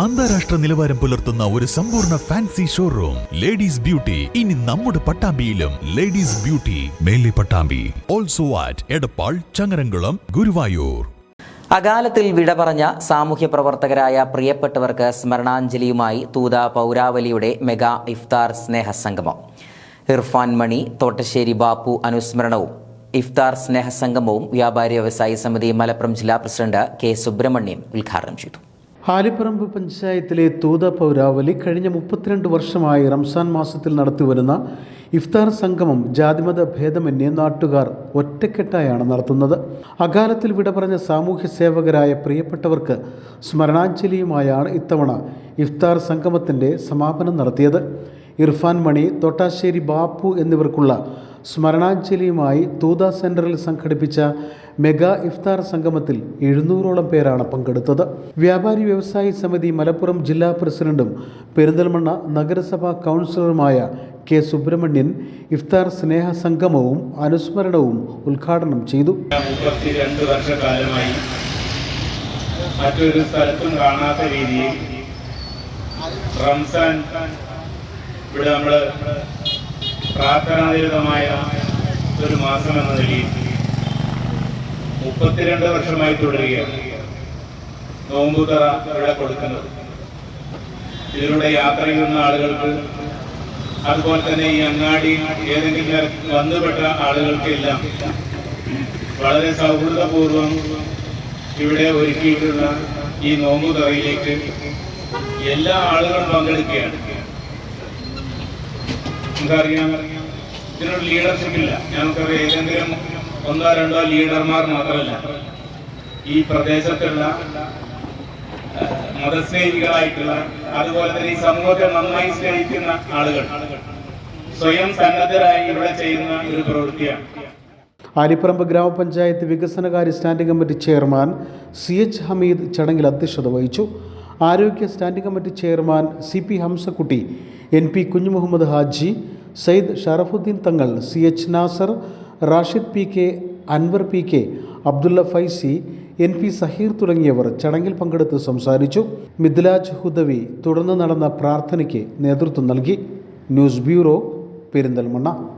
അന്താരാഷ്ട്ര നിലവാരം പുലർത്തുന്ന ഒരു സമ്പൂർണ ഫാൻസി ഷോറൂം ലേഡീസ് ബ്യൂട്ടി ഇനി നമ്മുടെ പട്ടാമ്പിയിലും ladies beauty Mele Pattambi. Also at Edappal Changaramkulam Guruvayur. അകാലത്തിൽ വിട പറഞ്ഞ സാമൂഹ്യ പ്രവർത്തകരായ പ്രിയപ്പെട്ടവർക്ക് സ്മരണാഞ്ജലിയുമായി തൂത പൗരാവലിയുടെ മെഗാ ഇഫ്താർ സ്നേഹസംഗമം. ഇർഫാൻ മണി തോട്ടശ്ശേരി ബാപ്പു അനുസ്മരണവും. ഇഫ്താർ സ്നേഹസംഗമവും വ്യാപാരി വ്യവസായി സമിതി മലപ്പുറം ജില്ലാ പ്രസിഡന്റ് കെ സുബ്രഹ്മണ്യം ഉദ്ഘാടനം ചെയ്തു. ഹാലിപ്പറമ്പ് പഞ്ചായത്തിലെ തൂത പൗരാവലി കഴിഞ്ഞ മുപ്പത്തിരണ്ട് വർഷമായി റംസാൻ മാസത്തിൽ നടത്തിവരുന്ന ഇഫ്താർ സംഗമം ജാതിമത ഭേദമന്യേ നാട്ടുകാർ ഒറ്റക്കെട്ടായാണ് നടത്തുന്നത്. അകാലത്തിൽ വിട പറഞ്ഞ സാമൂഹ്യ സേവകരായ പ്രിയപ്പെട്ടവർക്ക് സ്മരണാഞ്ജലിയുമായാണ് ഇത്തവണ ഇഫ്താർ സംഗമത്തിന്റെ സമാപനം നടത്തിയത്. ഇർഫാൻ മണി തൊട്ടാശ്ശേരി ബാപ്പു എന്നിവർക്കുള്ള സ്മരണാഞ്ജലിയുമായി തൂത സെന്ററിൽ സംഘടിപ്പിച്ച മെഗാ ഇഫ്താർ സംഗമത്തിൽ എഴുന്നൂറോളം പേരാണ് പങ്കെടുത്തത്. വ്യാപാരി വ്യവസായി സമിതി മലപ്പുറം ജില്ലാ പ്രസിഡന്റും പെരിന്തൽമണ്ണ നഗരസഭാ കൗൺസിലറുമായ കെ സുബ്രഹ്മണ്യൻ ഇഫ്താർ സ്നേഹ സംഗമവും അനുസ്മരണവും ഉദ്ഘാടനം ചെയ്തു. വർഷക്കാലമായി മറ്റൊരു സ്ഥലത്തും കാണാത്ത രീതിയിൽ റംസാൻ ഇവിടെ നമ്മൾ പ്രാർത്ഥനാനിരതമായ ഒരു മാസം എന്ന നിലയിൽ മുപ്പത്തിരണ്ട് വർഷമായി തുടരുകയാണ് നോമ്പുതറ ഇവിടെ കൊടുക്കുന്നത്. ഇതിലൂടെ യാത്ര ചെയ്യുന്ന ആളുകൾക്ക് അതുപോലെ തന്നെ ഈ അങ്ങാടി ഏതെങ്കിലും വന്നുപെട്ട ആളുകൾക്കെല്ലാം വളരെ സൗഹൃദപൂർവം ഇവിടെ ഒരുക്കിയിട്ടുള്ള ഈ നോമ്പുതറയിലേക്ക് എല്ലാ ആളുകളും പങ്കെടുക്കുകയാണ്. നമുക്കറിയാം ഇതിനൊരു ലീഡർഷിപ്പ് ഇല്ല. ഞങ്ങൾക്കറിയാം ഏതെങ്കിലും ഒന്നോ രണ്ടോ ലീഡർമാർ മാത്രമല്ല. ഈ പ്രദേശത്തുള്ള മതസ്നേഹികളായിട്ടുള്ള അതുപോലെ തന്നെ ഈ സമൂഹത്തെ നന്നായി സ്നേഹിക്കുന്ന ആളുകൾ സ്വയം സന്നദ്ധരായി ഇവിടെ ചെയ്യുന്ന ഒരു പ്രവൃത്തിയാണ്. ആലിപ്പറമ്പ് ഗ്രാമപഞ്ചായത്ത് വികസനകാര്യ standing committee chairman C H Hameed ചടങ്ങിൽ അധ്യക്ഷത വഹിച്ചു. ആരോഗ്യ standing committee chairman C P Hamzakutty N P Kunjumuhammad Haji Sayyid Sharafuddin Thangal C H Nasar Rashid P K Anwar P K Abdulla Faizi N P Saheer തുടങ്ങിയവർ ചടങ്ങിൽ പങ്കെടുത്ത് സംസാരിച്ചു. മിഥിലാജ് ഹുദവി തുടർന്ന് നടന്ന പ്രാർത്ഥനയ്ക്ക് നേതൃത്വം നൽകി. News bureau Perinthalmanna.